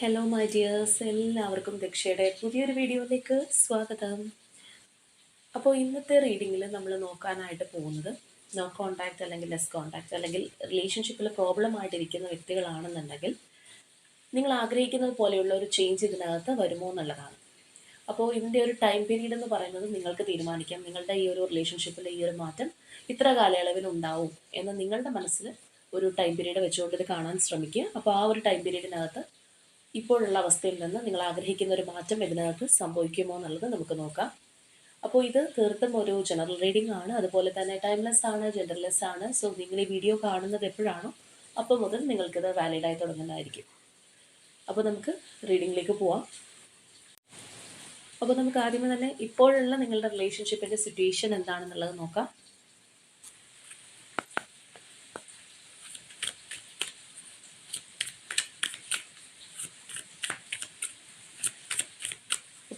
Hello my dears എല്ലാവർക്കും ദക്ഷയുടെ പുതിയൊരു വീഡിയോയിലേക്ക് സ്വാഗതം. അപ്പോൾ ഇന്നത്തെ റീഡിങ്ങിൽ നമ്മൾ നോക്കാനായിട്ട് പോകുന്നത് നോ കോണ്ടാക്റ്റ് അല്ലെങ്കിൽ ലെസ് കോണ്ടാക്റ്റ് അല്ലെങ്കിൽ റിലേഷൻഷിപ്പിൽ പ്രോബ്ലം ആയിട്ടിരിക്കുന്ന വ്യക്തികളാണെന്നുണ്ടെങ്കിൽ നിങ്ങൾ ആഗ്രഹിക്കുന്നത് പോലെയുള്ള ഒരു ചേഞ്ച് ഇതിനകത്ത് വരുമോ എന്നുള്ളതാണ്. അപ്പോൾ ഇതിന്റെ ഒരു ടൈം പീരീഡ് എന്ന് പറയുന്നത് നിങ്ങൾക്ക് തീരുമാനിക്കാം. നിങ്ങളുടെ ഈ ഒരു റിലേഷൻഷിപ്പിലെ ഈ ഒരു മാറ്റം ഇത്ര കാലയളവിൽ ഉണ്ടാവും എന്ന് നിങ്ങളുടെ മനസ്സിൽ ഒരു ടൈം പീരീഡ് വെച്ചുകൊണ്ട് ഇത് കാണാൻ ശ്രമിക്കുക. അപ്പോൾ ആ ഒരു ടൈം പീരീഡിനകത്ത് ഇപ്പോഴുള്ള അവസ്ഥയിൽ നിന്ന് നിങ്ങൾ ആഗ്രഹിക്കുന്ന ഒരു മാറ്റം ഇതിനകത്ത് സംഭവിക്കുമോ എന്നുള്ളത് നമുക്ക് നോക്കാം. അപ്പോൾ ഇത് തീർത്തും ഒരു ജനറൽ റീഡിംഗ് ആണ്. അതുപോലെ തന്നെ ടൈംലെസ് ആണ് ജെൻഡർലെസ് ആണ്. സോ നിങ്ങൾ ഈ വീഡിയോ കാണുന്നത് എപ്പോഴാണോ അപ്പോൾ മുതൽ നിങ്ങൾക്കിത് വാലിഡായി തുടങ്ങുന്നതായിരിക്കും. അപ്പോൾ നമുക്ക് റീഡിങ്ങിലേക്ക് പോവാം. അപ്പോൾ നമുക്ക് ആദ്യമേ തന്നെ ഇപ്പോഴുള്ള നിങ്ങളുടെ റിലേഷൻഷിപ്പിന്റെ സിറ്റുവേഷൻ എന്താണെന്നുള്ളത് നോക്കാം.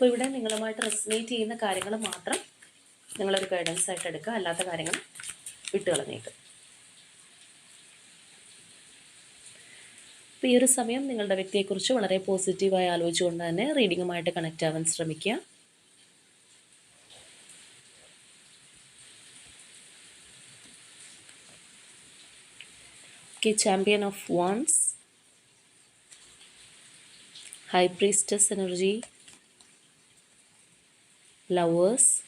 അപ്പോൾ ഇവിടെ നിങ്ങളുമായിട്ട് റെസിനേറ്റ് ചെയ്യുന്ന കാര്യങ്ങൾ മാത്രം നിങ്ങളൊരു ഗൈഡൻസ് ആയിട്ട് എടുക്കുക. അല്ലാത്ത കാര്യങ്ങൾ വിട്ടുകളഞ്ഞേക്ക് അപ്പോൾ ഈ ഒരു സമയം നിങ്ങളുടെ വ്യക്തിയെക്കുറിച്ച് വളരെ പോസിറ്റീവായി ആലോചിച്ചുകൊണ്ട് തന്നെ റീഡിങ്ങുമായിട്ട് കണക്റ്റ് ആവാൻ ശ്രമിക്കുക. Okay champion of wands high priestess energy lovers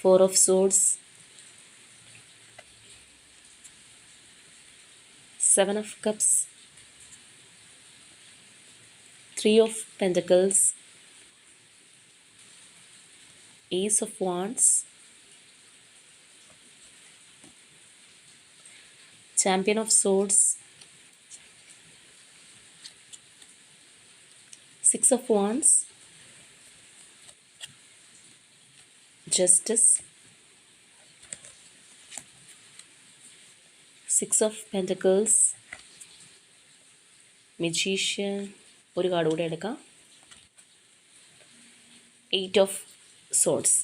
four of swords seven of cups three of pentacles ace of wands champion of swords six of wands justice. Six of pentacles. Magician. ഒരു card കൂടെ എടുക്കാം. Eight of swords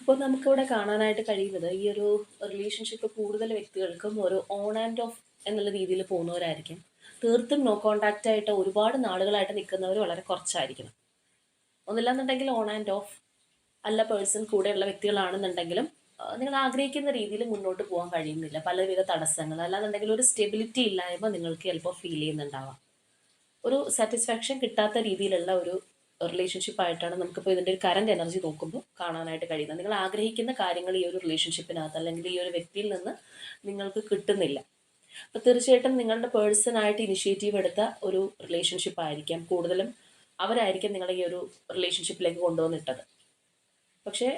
അപ്പോൾ നമുക്കിവിടെ കാണാനായിട്ട് കഴിയുന്നത് ഈ ഒരു relationship കൂടുതൽ വ്യക്തികൾക്കും ഒരു ഓൺ ആൻഡ് ഓഫ് എന്നുള്ള രീതിയിൽ പോകുന്നവരായിരിക്കും. തീർത്തും നോ കോണ്ടാക്റ്റ് ആയിട്ട് ഒരുപാട് നാളുകളായിട്ട് നിൽക്കുന്നവർ വളരെ കുറച്ചായിരിക്കണം. ഒന്നില്ലാന്നുണ്ടെങ്കിൽ ഓൺ ആൻഡ് ഓഫ് അല്ല പേഴ്സൺ കൂടെയുള്ള വ്യക്തികളാണെന്നുണ്ടെങ്കിലും നിങ്ങൾ ആഗ്രഹിക്കുന്ന രീതിയിൽ മുന്നോട്ട് പോകാൻ കഴിയുന്നില്ല. പലവിധ തടസ്സങ്ങൾ. അല്ലാന്നുണ്ടെങ്കിൽ ഒരു സ്റ്റെബിലിറ്റി ഇല്ലായ്മ നിങ്ങൾക്ക് ചിലപ്പോൾ ഫീൽ ചെയ്യുന്നുണ്ടാവാം. ഒരു സാറ്റിസ്ഫാക്ഷൻ കിട്ടാത്ത രീതിയിലുള്ള ഒരു റിലേഷൻഷിപ്പ് ആയിട്ടാണ് നമുക്കിപ്പോൾ ഇതിന്റെ ഒരു കറണ്ട് എനർജി നോക്കുമ്പോൾ കാണാനായിട്ട് കഴിയുന്നത്. നിങ്ങൾ ആഗ്രഹിക്കുന്ന കാര്യങ്ങൾ ഈ ഒരു റിലേഷൻഷിപ്പിനകത്ത് അല്ലെങ്കിൽ ഈ ഒരു വ്യക്തിയിൽ നിന്ന് നിങ്ങൾക്ക് കിട്ടുന്നില്ല. അപ്പോൾ തീർച്ചയായിട്ടും നിങ്ങളുടെ പേഴ്സണായിട്ട് ഇനിഷ്യേറ്റീവ് എടുത്ത ഒരു റിലേഷൻഷിപ്പ് ആയിരിക്കാം. കൂടുതലും അവരായിരിക്കും നിങ്ങളെ ഈ ഒരു റിലേഷൻഷിപ്പിലേക്ക് കൊണ്ടുവന്നിട്ടത്. പക്ഷേ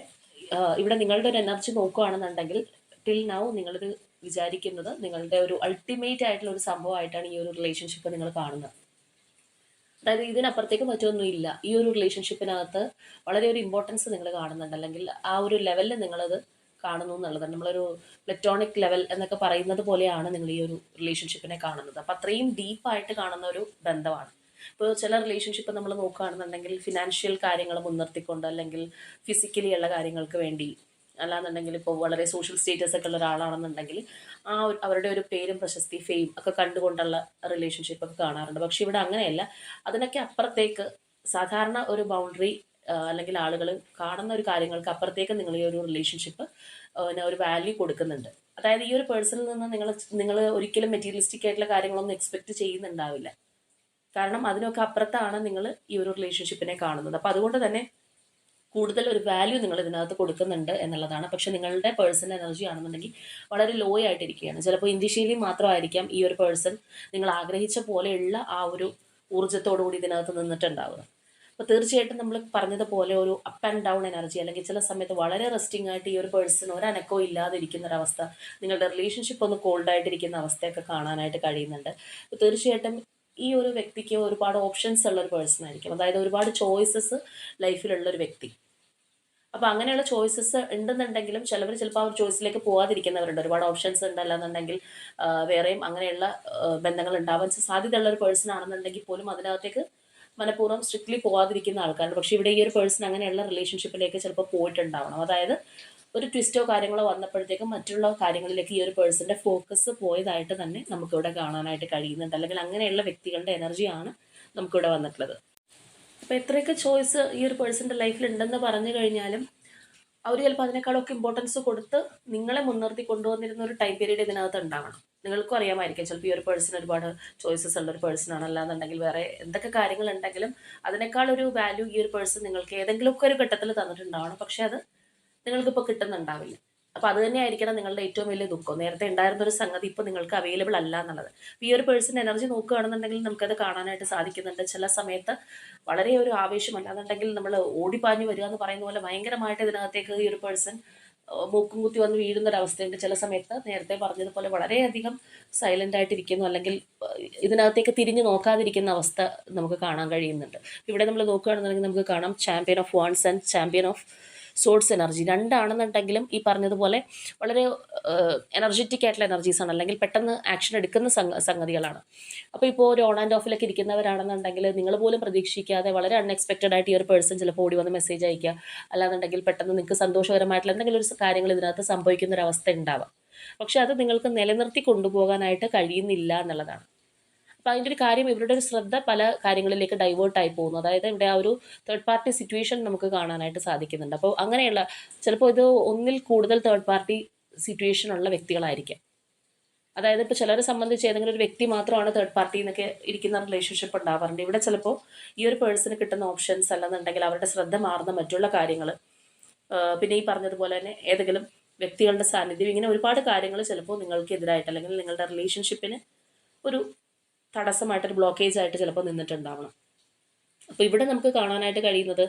ഇവിടെ നിങ്ങളുടെ ഒരു എനർജി നോക്കുകയാണെന്നുണ്ടെങ്കിൽ ടിൽ നൗ നിങ്ങളിത് വിചാരിക്കുന്നത് നിങ്ങളുടെ ഒരു അൾട്ടിമേറ്റ് ആയിട്ടുള്ള ഒരു സംഭവമായിട്ടാണ് ഈ ഒരു റിലേഷൻഷിപ്പ് നിങ്ങൾ കാണുന്നത്. അതായത് ഇതിനപ്പുറത്തേക്ക് മറ്റൊന്നുമില്ല. ഈ ഒരു റിലേഷൻഷിപ്പിനകത്ത് വളരെ ഒരു ഇമ്പോർട്ടൻസ് നിങ്ങൾ കാണുന്നുണ്ട്. അല്ലെങ്കിൽ ആ ഒരു ലെവലിൽ നിങ്ങളത് കാണുന്നു എന്നുള്ളതാണ്. നമ്മളൊരു പ്ലറ്റോണിക് ലെവൽ എന്നൊക്കെ പറയുന്നത് പോലെയാണ് നിങ്ങൾ ഈ ഒരു റിലേഷൻഷിപ്പിനെ കാണുന്നത്. അപ്പം അത്രയും ഡീപ്പായിട്ട് കാണുന്ന ഒരു ബന്ധമാണ്. ഇപ്പോൾ ചില റിലേഷൻഷിപ്പ് നമ്മൾ നോക്കുകയാണെന്നുണ്ടെങ്കിൽ ഫിനാൻഷ്യൽ കാര്യങ്ങൾ മുൻനിർത്തിക്കൊണ്ട് അല്ലെങ്കിൽ ഫിസിക്കലി ഉള്ള കാര്യങ്ങൾക്ക് വേണ്ടി അല്ലാന്നുണ്ടെങ്കിൽ ഇപ്പോൾ വളരെ സോഷ്യൽ സ്റ്റേറ്റസ് ഒക്കെ ഉള്ള ഒരാളാണെന്നുണ്ടെങ്കിൽ ആ അവരുടെ ഒരു പേരും പ്രശസ്തി ഫെയിം ഒക്കെ കണ്ടുകൊണ്ടുള്ള റിലേഷൻഷിപ്പ് ഒക്കെ കാണാറുണ്ട്. പക്ഷെ ഇവിടെ അങ്ങനെയല്ല. അതിനൊക്കെ അപ്പുറത്തേക്ക് സാധാരണ ഒരു ബൗണ്ടറി അല്ലെങ്കിൽ ആളുകൾ കാണുന്ന ഒരു കാര്യങ്ങൾക്ക് അപ്പുറത്തേക്ക് നിങ്ങൾ ഈ ഒരു റിലേഷൻഷിപ്പ് ഒരു വാല്യൂ കൊടുക്കുന്നുണ്ട്. അതായത് ഈ ഒരു പേഴ്സണിൽ നിന്ന് നിങ്ങൾ നിങ്ങൾ ഒരിക്കലും മെറ്റീരിയലിസ്റ്റിക് ആയിട്ടുള്ള കാര്യങ്ങളൊന്നും എക്സ്പെക്ട് ചെയ്യുന്നുണ്ടാവില്ല. കാരണം അതിനൊക്കെ അപ്പുറത്താണ് നിങ്ങൾ ഈ ഒരു റിലേഷൻഷിപ്പിനെ കാണുന്നത്. അപ്പോൾ അതുകൊണ്ട് തന്നെ കൂടുതൽ ഒരു വാല്യൂ നിങ്ങൾ ഇതിനകത്ത് കൊടുക്കുന്നുണ്ട് എന്നുള്ളതാണ്. പക്ഷെ നിങ്ങളുടെ പേഴ്സണൽ എനർജി ആണെന്നുണ്ടെങ്കിൽ വളരെ ലോ ആയിട്ടിരിക്കുകയാണ്. ചിലപ്പോൾ ഇന്ത്യശീലി മാത്രമായിരിക്കാം ഈ ഒരു പേഴ്സൺ നിങ്ങൾ ആഗ്രഹിച്ച പോലെയുള്ള ആ ഒരു ഊർജത്തോടു കൂടി ഇതിനകത്ത് നിന്നിട്ടുണ്ടാവുക. അപ്പോൾ തീർച്ചയായിട്ടും നമ്മൾ പറഞ്ഞതുപോലെ ഒരു അപ്പ് ആൻഡ് ഡൗൺ എനർജി അല്ലെങ്കിൽ ചില സമയത്ത് വളരെ റെസ്റ്റിംഗ് ആയിട്ട് ഈ ഒരു പേഴ്സൺ ഒരനക്കവും ഇല്ലാതെ ഇരിക്കുന്ന ഒരവസ്ഥ നിങ്ങളുടെ റിലേഷൻഷിപ്പ് ഒന്ന് കോൾഡ് ആയിട്ടിരിക്കുന്ന അവസ്ഥയൊക്കെ കാണാനായിട്ട് കഴിയുന്നുണ്ട്. അപ്പോൾ തീർച്ചയായിട്ടും ഈ ഒരു വ്യക്തിക്ക് ഒരുപാട് ഓപ്ഷൻസ് ഉള്ള ഒരു പേഴ്സൺ ആയിരിക്കും. അതായത് ഒരുപാട് ചോയ്സസ് ലൈഫിലുള്ള ഒരു വ്യക്തി. അപ്പോൾ അങ്ങനെയുള്ള ചോയ്സസ് ഉണ്ടെന്നുണ്ടെങ്കിലും ചിലവർ ചിലപ്പോൾ ആ ഒരു ചോയ്സിലേക്ക് പോകാതിരിക്കുന്നവരുണ്ട് ഒരുപാട് ഓപ്ഷൻസ് ഉണ്ടല്ലെന്നുണ്ടെങ്കിൽ ആ, വേറെയും അങ്ങനെയുള്ള ബന്ധങ്ങൾ ഉണ്ടാവാൻ സാധ്യതയുള്ള ഒരു പേഴ്സൺ ആണെന്നുണ്ടെങ്കിൽ പോലും അതിനകത്തേക്ക് മനഃപൂർവം സ്ട്രിക്ട്ലി പോകാതിരിക്കുന്ന ആൾക്കാരുണ്ട്. പക്ഷേ ഇവിടെ ഈ ഒരു പേഴ്സൺ അങ്ങനെയുള്ള റിലേഷൻഷിപ്പിലേക്ക് ചിലപ്പോൾ പോയിട്ടുണ്ടാവണം. അതായത് ഒരു ട്വിസ്റ്റോ കാര്യങ്ങളോ വന്നപ്പോഴത്തേക്കും മറ്റുള്ള കാര്യങ്ങളിലേക്ക് ഈ ഒരു പേഴ്സന്റെ ഫോക്കസ് പോയതായിട്ട് തന്നെ നമുക്കിവിടെ കാണാനായിട്ട് കഴിയുന്നുണ്ട്. അല്ലെങ്കിൽ അങ്ങനെയുള്ള വ്യക്തികളുടെ എനർജിയാണ് നമുക്കിവിടെ വന്നിട്ടുള്ളത്. അപ്പോൾ എത്രയൊക്കെ ചോയ്സ് ഈ ഒരു പേഴ്സന്റെ ലൈഫിൽ ഉണ്ടെന്ന് പറഞ്ഞു കഴിഞ്ഞാലും അവർ ചിലപ്പോൾ അതിനേക്കാളൊക്കെ ഇമ്പോർട്ടൻസ് കൊടുത്ത് നിങ്ങളെ മുൻനിർത്തി കൊണ്ടുവന്നിരുന്ന ഒരു ടൈം പീരീഡ് ഇതിനകത്ത് ഉണ്ടാവണം. നിങ്ങൾക്കും അറിയാമായിരിക്കും ചിലപ്പോൾ ഈ ഒരു പേഴ്സൺ ഒരുപാട് ചോയ്സസ് ഉള്ള ഒരു പേഴ്സൺ ആണ്. അല്ലാന്നുണ്ടെങ്കിൽ വേറെ എന്തൊക്കെ കാര്യങ്ങളുണ്ടെങ്കിലും അതിനേക്കാൾ ഒരു വാല്യൂ ഈ ഒരു പേഴ്സൺ നിങ്ങൾക്ക് ഏതെങ്കിലുമൊക്കെ ഒരു ഘട്ടത്തിൽ തന്നിട്ടുണ്ടാവണം. പക്ഷെ അത് നിങ്ങൾക്കിപ്പോൾ കിട്ടുന്നുണ്ടാവില്ല. അപ്പോൾ അത് തന്നെ ആയിരിക്കണം നിങ്ങളുടെ ഏറ്റവും വലിയ ദുഃഖം. നേരത്തെ ഉണ്ടായിരുന്ന ഒരു സംഗതി ഇപ്പോൾ നിങ്ങൾക്ക് അവൈലബിൾ അല്ല എന്നുള്ളത്. ഈ ഒരു പേഴ്സൺ എനർജി നോക്കുകയാണെന്നുണ്ടെങ്കിൽ നമുക്കത് കാണാനായിട്ട് സാധിക്കുന്നുണ്ട്. ചില സമയത്ത് വളരെ ഒരു ആവേശം അല്ലാന്നുണ്ടെങ്കിൽ നമ്മൾ ഓടിപ്പാഞ്ഞു വരിക എന്ന് പറയുന്ന പോലെ ഭയങ്കരമായിട്ട് ഇതിനകത്തേക്ക് ഈ ഒരു പേഴ്സൺ മൂക്കും കുത്തി വന്ന് വീഴുന്ന ഒരു അവസ്ഥയുണ്ട് ചില സമയത്ത് നേരത്തെ പറഞ്ഞതുപോലെ വളരെയധികം സൈലന്റ് ആയിട്ടിരിക്കുന്നു. അല്ലെങ്കിൽ ഇതിനകത്തേക്ക് തിരിഞ്ഞു നോക്കാതിരിക്കുന്ന അവസ്ഥ നമുക്ക് കാണാൻ കഴിയുന്നുണ്ട്. ഇവിടെ നമ്മൾ നോക്കുകയാണെന്നുണ്ടെങ്കിൽ നമുക്ക് കാണാം. Champion of wands and champion of source energy. രണ്ടാണെന്നുണ്ടെങ്കിലും ഈ പറഞ്ഞതുപോലെ വളരെ എനർജറ്റിക് ആയിട്ടുള്ള എനർജീസ് ആണ്. അല്ലെങ്കിൽ പെട്ടെന്ന് ആക്ഷൻ എടുക്കുന്ന സംഗ സംഗതികളാണ്. അപ്പോൾ ഇപ്പോൾ ഒരു ഓൺ ആൻഡ് ഓഫിലൊക്കെ ഇരിക്കുന്നവരാണെന്നുണ്ടെങ്കിൽ നിങ്ങൾ പോലും പ്രതീക്ഷിക്കാതെ വളരെ അൺഎക്സ്പെക്റ്റഡ് ആയിട്ട് ഈ ഒരു പേഴ്സൺ ചിലപ്പോൾ ഓടി വന്ന് മെസ്സേജ് അയക്കുക. അല്ലാന്നുണ്ടെങ്കിൽ പെട്ടെന്ന് നിങ്ങൾക്ക് സന്തോഷകരമായിട്ടുള്ള എന്തെങ്കിലും ഒരു കാര്യങ്ങൾ ഇതിനകത്ത് സംഭവിക്കുന്ന ഒരു അവസ്ഥ ഉണ്ടാവാം. പക്ഷെ അത് നിങ്ങൾക്ക് നിലനിർത്തി കൊണ്ടുപോകാനായിട്ട് കഴിയുന്നില്ല എന്നുള്ളതാണ്. അപ്പോൾ അതിന്റെ ഒരു കാര്യം ഇവരുടെ ഒരു ശ്രദ്ധ പല കാര്യങ്ങളിലേക്ക് ഡൈവേർട്ട് ആയി പോകുന്നു. അതായത് ഇവിടെ ആ ഒരു തേർഡ് പാർട്ടി സിറ്റുവേഷൻ നമുക്ക് കാണാനായിട്ട് സാധിക്കുന്നുണ്ട്. അപ്പോൾ അങ്ങനെയുള്ള ചിലപ്പോൾ ഇത് ഒന്നിൽ കൂടുതൽ തേർഡ് പാർട്ടി സിറ്റുവേഷൻ ഉള്ള വ്യക്തികളായിരിക്കാം. അതായത് ഇപ്പോൾ ചിലരെ സംബന്ധിച്ച് ഏതെങ്കിലും ഒരു വ്യക്തി മാത്രമാണ് തേർഡ് പാർട്ടി എന്നൊക്കെ ഇരിക്കുന്ന റിലേഷൻഷിപ്പ് ഉണ്ടാവാറുണ്ട്. ഇവിടെ ചിലപ്പോൾ ഈ ഒരു പേഴ്സണ് കിട്ടുന്ന ഓപ്ഷൻസ് അല്ലെന്നുണ്ടെങ്കിൽ അവരുടെ ശ്രദ്ധ മാറുന്ന മറ്റുള്ള കാര്യങ്ങൾ പിന്നെ ഈ പറഞ്ഞതുപോലെ തന്നെ ഏതെങ്കിലും വ്യക്തികളുടെ സാന്നിധ്യം ഇങ്ങനെ ഒരുപാട് കാര്യങ്ങൾ ചിലപ്പോൾ നിങ്ങൾക്ക് എതിരായിട്ട് അല്ലെങ്കിൽ നിങ്ങളുടെ റിലേഷൻഷിപ്പിന് ഒരു തടസ്സമായിട്ട് ഒരു ബ്ലോക്കേജ് ആയിട്ട് ചിലപ്പോൾ നിന്നിട്ടുണ്ടാവണം. അപ്പോൾ ഇവിടെ നമുക്ക് കാണാനായിട്ട് കഴിയുന്നത്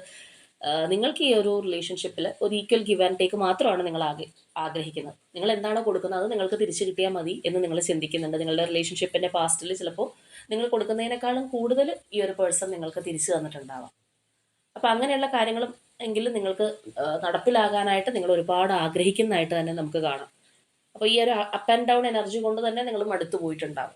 നിങ്ങൾക്ക് ഈ ഒരു റിലേഷൻഷിപ്പിൽ ഒരു ഈക്വൽ ഗിവ് ആൻഡ് ടേക്ക് മാത്രമാണ് നിങ്ങൾ ആഗ്ര ആഗ്രഹിക്കുന്നത്. നിങ്ങൾ എന്താണോ കൊടുക്കുന്നത് അത് നിങ്ങൾക്ക് തിരിച്ചു കിട്ടിയാൽ മതി എന്ന് നിങ്ങൾ ചിന്തിക്കുന്നുണ്ട്. നിങ്ങളുടെ റിലേഷൻഷിപ്പിന്റെ പാസ്റ്റിൽ ചിലപ്പോൾ നിങ്ങൾ കൊടുക്കുന്നതിനേക്കാളും കൂടുതൽ ഈ ഒരു പേഴ്സൺ നിങ്ങൾക്ക് തിരിച്ചു തന്നിട്ടുണ്ടാവാം. അപ്പോൾ അങ്ങനെയുള്ള കാര്യങ്ങളും എങ്കിലും നിങ്ങൾക്ക് നടപ്പിലാകാനായിട്ട് നിങ്ങൾ ഒരുപാട് ആഗ്രഹിക്കുന്നതായിട്ട് തന്നെ നമുക്ക് കാണാം. അപ്പോൾ ഈ ഒരു അപ്പ് ആൻഡ് ഡൗൺ എനർജി കൊണ്ട് തന്നെ നിങ്ങൾ മടുത്തു പോയിട്ടുണ്ടാവും.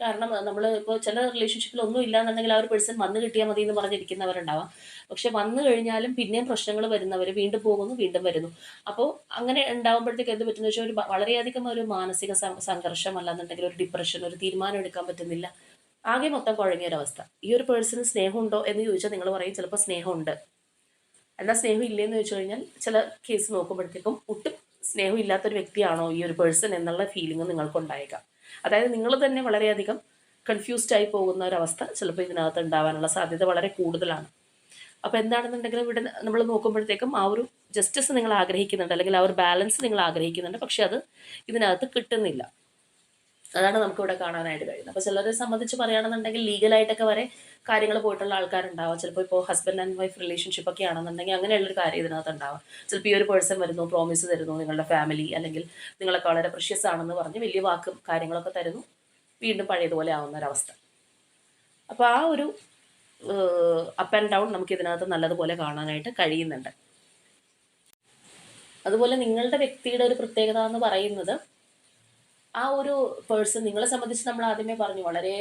കാരണം നമ്മൾ ഇപ്പോൾ ചില റിലേഷൻഷിപ്പിൽ ഒന്നും ഇല്ലാന്നുണ്ടെങ്കിൽ ആ ഒരു പേഴ്സൺ വന്നു കിട്ടിയാൽ മതി എന്ന് പറഞ്ഞിരിക്കുന്നവരുണ്ടാവാം. പക്ഷെ വന്നു കഴിഞ്ഞാലും പിന്നെയും പ്രശ്നങ്ങൾ വരുന്നവർ വീണ്ടും പോകുന്നു വീണ്ടും വരുന്നു. അപ്പോൾ അങ്ങനെ ഉണ്ടാകുമ്പോഴത്തേക്ക് എന്ത് പറ്റുന്ന വെച്ചാൽ ഒരു വളരെയധികം ഒരു മാനസിക സംഘർഷം അല്ലാന്നുണ്ടെങ്കിൽ ഒരു ഡിപ്രഷൻ ഒരു തീരുമാനം എടുക്കാൻ പറ്റുന്നില്ല. ആകെ മൊത്തം കുഴങ്ങിയ ഒരവസ്ഥ ഈ ഒരു പേഴ്സണ് സ്നേഹമുണ്ടോ എന്ന് ചോദിച്ചാൽ നിങ്ങൾ പറയും ചിലപ്പോൾ സ്നേഹമുണ്ട്. എന്നാൽ സ്നേഹം ഇല്ലെന്ന് ചോദിച്ചു കഴിഞ്ഞാൽ ചില കേസ് നോക്കുമ്പോഴത്തേക്കും ഒട്ടും സ്നേഹം ഇല്ലാത്തൊരു വ്യക്തിയാണോ ഈ ഒരു പേഴ്സൺ എന്നുള്ള ഫീലിംഗ് നിങ്ങൾക്ക് ഉണ്ടായേക്കാം അതായത് നിങ്ങൾ തന്നെ വളരെയധികം കൺഫ്യൂസ്ഡ് ആയി പോകുന്ന ഒരവസ്ഥ ചിലപ്പോൾ ഇതിനകത്ത് ഉണ്ടാവാനുള്ള സാധ്യത വളരെ കൂടുതലാണ്. അപ്പോൾ എന്താണെന്നുണ്ടെങ്കിലും ഇവിടെ നമ്മൾ നോക്കുമ്പോഴത്തേക്കും ആ ഒരു ജസ്റ്റിസ് നിങ്ങൾ ആഗ്രഹിക്കുന്നുണ്ട് അല്ലെങ്കിൽ ആ ഒരു ബാലൻസ് നിങ്ങൾ ആഗ്രഹിക്കുന്നുണ്ട്. പക്ഷേ അത് ഇതിനകത്ത് കിട്ടുന്നില്ല. അതാണ് നമുക്ക് ഇവിടെ കാണാനായിട്ട് കഴിയുന്നത്. അപ്പോൾ ചിലരെ സംബന്ധിച്ച് പറയുകയാണെന്നുണ്ടെങ്കിൽ ലീഗലായിട്ടൊക്കെ വരെ കാര്യങ്ങൾ പോയിട്ടുള്ള ആൾക്കാരുണ്ടാവാം. ചിലപ്പോൾ ഇപ്പോൾ ഹസ്ബൻഡ് ആൻഡ് വൈഫ് റിലേഷൻഷിപ്പ് ഒക്കെ ആണെന്നുണ്ടെങ്കിൽ അങ്ങനെയുള്ളൊരു കാര്യം ഇതിനകത്ത് ഉണ്ടാവും ചിലപ്പോൾ ഈ ഒരു പേഴ്സൺ വരുന്നു പ്രോമിസ് തരുന്നു നിങ്ങളുടെ ഫാമിലി അല്ലെങ്കിൽ നിങ്ങളൊക്കെ വളരെ പ്രഷ്യസ് ആണെന്ന് പറഞ്ഞ് വലിയ വാക്കും കാര്യങ്ങളൊക്കെ തരുന്നു. വീണ്ടും പഴയതുപോലെ ആവുന്ന ഒരവസ്ഥ അപ്പോൾ ആ ഒരു അപ്പ് ആൻഡ് ഡൗൺ നമുക്ക് ഇതിനകത്ത് നല്ലതുപോലെ കാണാനായിട്ട് കഴിയുന്നുണ്ട്. അതുപോലെ നിങ്ങളുടെ വ്യക്തിയുടെ ഒരു പ്രത്യേകത എന്ന് പറയുന്നത് ആ ഒരു പേഴ്സൺ നിങ്ങളെ സംബന്ധിച്ച് നമ്മൾ ആദ്യമേ പറഞ്ഞു വളരെ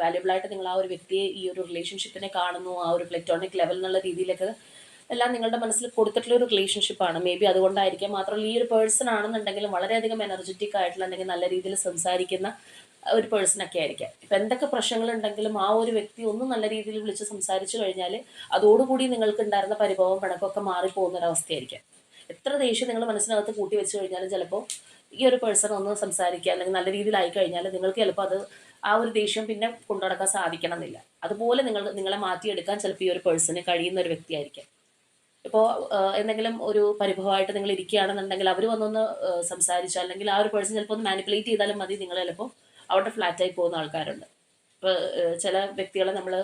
വാല്യുബിൾ ആയിട്ട് നിങ്ങൾ ആ ഒരു വ്യക്തിയെ ഈ ഒരു റിലേഷൻഷിപ്പിനെ കാണുന്നു ആ ഒരു പ്ലറ്റോണിക് ലെവൽ എന്നുള്ള രീതിയിലൊക്കെ എല്ലാം നിങ്ങളുടെ മനസ്സിൽ കൊടുത്തിട്ടുള്ള ഒരു റിലേഷൻഷിപ്പ് ആണ്. മേ ബി അതുകൊണ്ടായിരിക്കാം. മാത്രമല്ല ഈ ഒരു പേഴ്സൺ ആണെന്നുണ്ടെങ്കിലും വളരെയധികം എനർജറ്റിക് ആയിട്ടുള്ള അല്ലെങ്കിൽ നല്ല രീതിയിൽ സംസാരിക്കുന്ന ഒരു പേഴ്സൺ ഒക്കെ ആയിരിക്കാം. ഇപ്പം എന്തൊക്കെ പ്രശ്നങ്ങളുണ്ടെങ്കിലും ആ ഒരു വ്യക്തി ഒന്നും നല്ല രീതിയിൽ വിളിച്ച് സംസാരിച്ചു കഴിഞ്ഞാൽ അതോടുകൂടി നിങ്ങൾക്ക് ഉണ്ടായിരുന്ന പരിഭവം പിണക്കമൊക്കെ മാറിപ്പോകുന്ന ഒരു അവസ്ഥയായിരിക്കാം. എത്ര ദേഷ്യം നിങ്ങൾ മനസ്സിനകത്ത് കൂട്ടി വെച്ച് കഴിഞ്ഞാലും ചിലപ്പോൾ ഈ ഒരു പേഴ്സൺ ഒന്ന് സംസാരിക്കുക അല്ലെങ്കിൽ നല്ല രീതിയിലായി കഴിഞ്ഞാൽ നിങ്ങൾക്ക് ചിലപ്പോൾ അത് ആ ഒരു ദേഷ്യം പിന്നെ കൊണ്ടു നടക്കാൻ സാധിക്കണം എന്നില്ല അതുപോലെ നിങ്ങൾ നിങ്ങളെ മാറ്റിയെടുക്കാൻ ചിലപ്പോൾ ഈ ഒരു പേഴ്സണ് കഴിയുന്ന ഒരു വ്യക്തിയായിരിക്കാം. ഇപ്പോൾ എന്തെങ്കിലും ഒരു പരിഭവമായിട്ട് നിങ്ങൾ ഇരിക്കുകയാണെന്നുണ്ടെങ്കിൽ അവർ വന്നൊന്ന് സംസാരിച്ചു അല്ലെങ്കിൽ ആ ഒരു പേഴ്സൺ ചിലപ്പോൾ ഒന്ന് മാനിപ്പുലേറ്റ് ചെയ്താലും മതി. നിങ്ങൾ ചിലപ്പോൾ അവിടെ ഫ്ലാറ്റായി പോകുന്ന ആൾക്കാരുണ്ട്. ഇപ്പോൾ ചില വ്യക്തികളെ നമ്മൾ